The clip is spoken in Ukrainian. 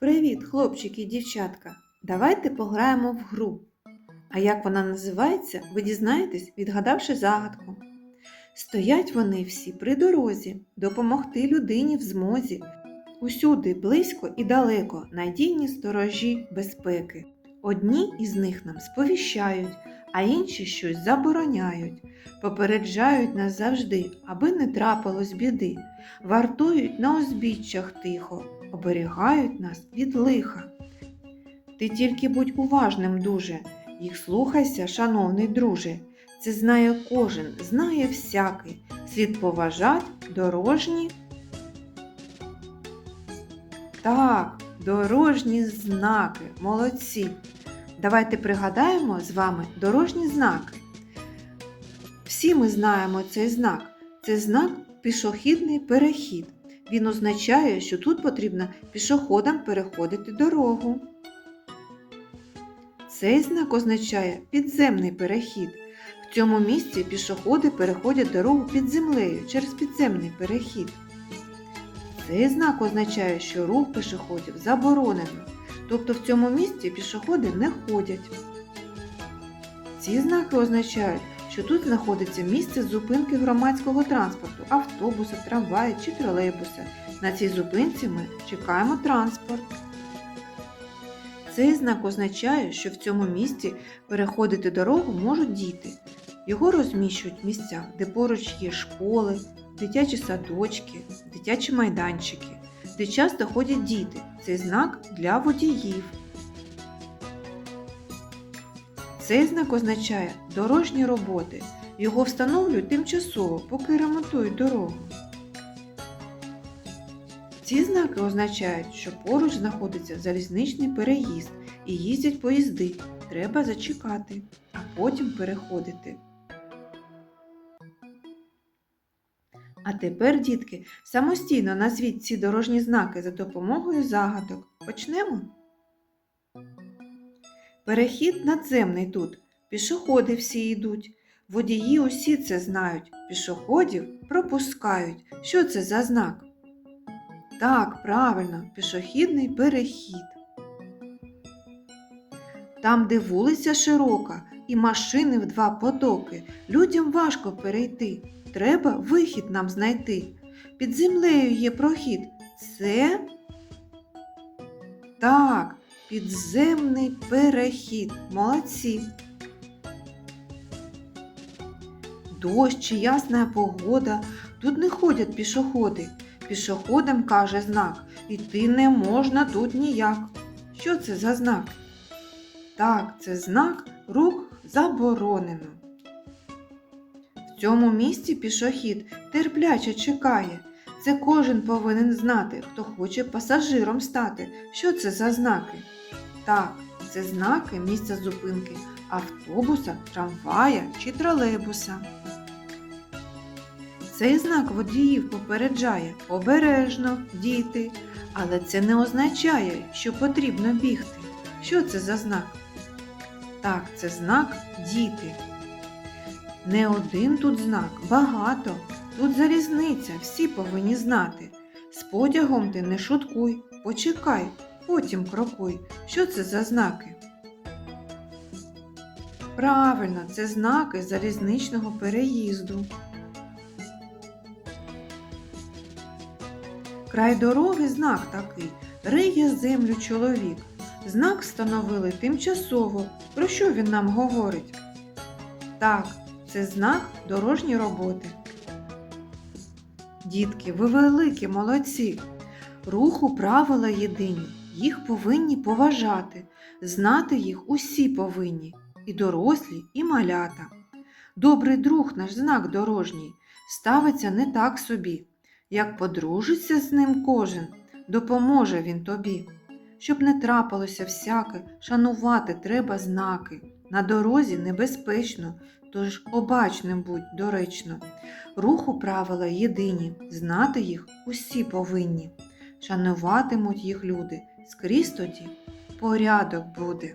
Привіт, хлопчики і дівчатка! Давайте пограємо в гру. А як вона називається, ви дізнаєтесь, відгадавши загадку. Стоять вони всі при дорозі, допомогти людині в змозі. Усюди близько і далеко надійні сторожі безпеки. Одні із них нам сповіщають, а інші щось забороняють, попереджають нас завжди, аби не трапилось біди, вартують на узбіччях тихо, оберігають нас від лиха. Ти тільки будь уважним дуже, їх слухайся, шановний друже. Це знає кожен, знає всякий. Слід поважать дорожні. Так, дорожні знаки, молодці. Давайте пригадаємо з вами дорожні знаки. Всі ми знаємо цей знак. Це знак пішохідний перехід. Він означає, що тут потрібно пішоходам переходити дорогу. Цей знак означає підземний перехід. В цьому місці пішоходи переходять дорогу під землею через підземний перехід. Цей знак означає, що рух пішоходів заборонено, тобто в цьому місці пішоходи не ходять. Ці знаки означають, що тут знаходиться місце зупинки громадського транспорту, автобуса, трамвая чи тролейбуса. На цій зупинці ми чекаємо транспорт. Цей знак означає, що в цьому місці переходити дорогу можуть діти. Його розміщують в місцях, де поруч є школи, дитячі садочки, дитячі майданчики, де часто ходять діти. Цей знак для водіїв. Цей знак означає дорожні роботи. Його встановлюють тимчасово, поки ремонтують дорогу. Ці знаки означають, що поруч знаходиться залізничний переїзд і їздять поїзди. Треба зачекати, а потім переходити. А тепер, дітки, самостійно назвіть ці дорожні знаки за допомогою загадок. Почнемо. Перехід надземний тут. Пішоходи всі йдуть. Водії усі це знають. Пішоходів пропускають. Що це за знак? Так, правильно, пішохідний перехід. Там, де вулиця широка і машини в два потоки, людям важко перейти. Треба вихід нам знайти. Під землею є прохід. Це так, підземний перехід. Молодці. Дощ чи ясна погода. Тут не ходять пішоходи. Пішоходам каже знак, іти не можна тут ніяк. Що це за знак? Так, це знак рух заборонено. В цьому місці пішохід терпляче чекає. Це кожен повинен знати, хто хоче пасажиром стати. Що це за знаки? Так, це знаки місця зупинки автобуса, трамвая чи тролейбуса. Цей знак водіїв попереджає обережно, діти, але це не означає, що потрібно бігти. Що це за знак? Так, це знак діти. Не один тут знак, багато. Тут залізниця, всі повинні знати. З потягом ти не шуткуй, почекай, потім крокуй. Що це за знаки? Правильно, це знаки залізничного переїзду. Край дороги знак такий, риє землю чоловік. Знак встановили тимчасово. Про що він нам говорить? Так, це знак дорожньої роботи. Дітки, ви великі молодці. Руху правила єдині, їх повинні поважати, знати їх усі повинні, і дорослі, і малята. Добрий друг наш знак дорожній ставиться не так собі. Як подружиться з ним кожен, допоможе він тобі. Щоб не трапилося всяке, шанувати треба знаки. На дорозі небезпечно, тож обачним будь доречно. Руху правила єдині, знати їх усі повинні. Шануватимуть їх люди, скрізь тоді порядок буде.